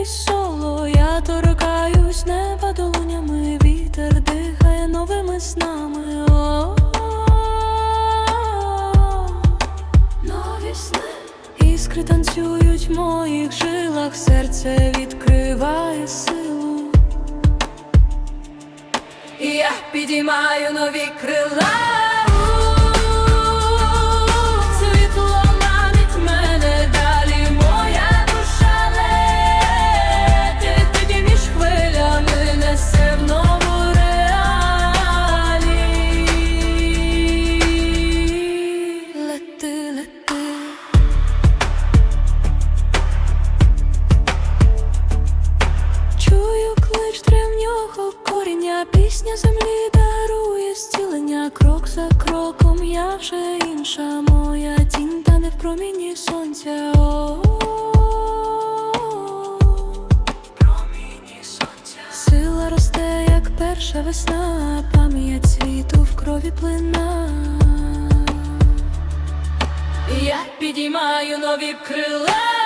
крізь соло. Я торкаюсь неба долонями, вітер дихає новими снами. Нові сни Іскри танцюють в моїх жилах, серце відкриває силу. І я підіймаю нові крила. Пісня землі дарує зцілення. Крок за кроком я вже інша, моя тінь та не в проміні сонця. Проміні сонця. Сила росте, як перша весна, пам'ять світу в крові плина. Я підіймаю нові крила.